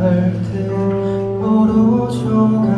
할때 멀어져가.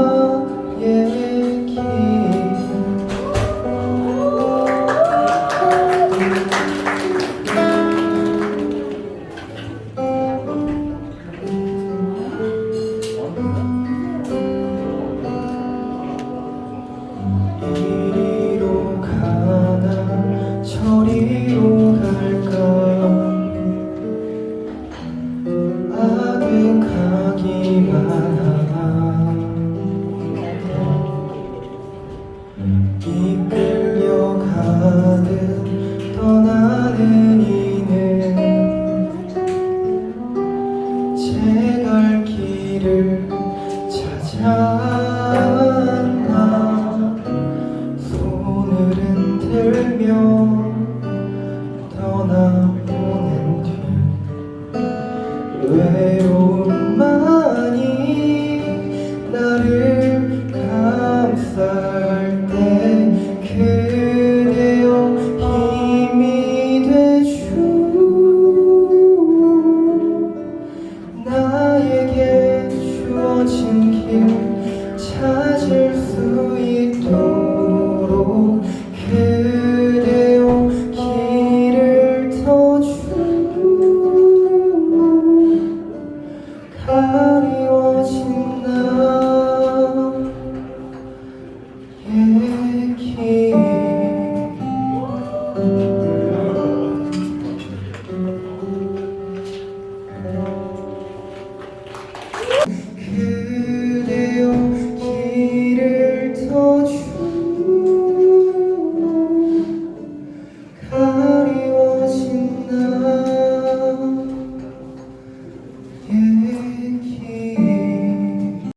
이리로 가나 저리로 갈까? 아득하기만 하나. 이끌려 가듯 떠나는 이는 제갈 길을 울며 떠나보낸 뒤 외로워 그리워진다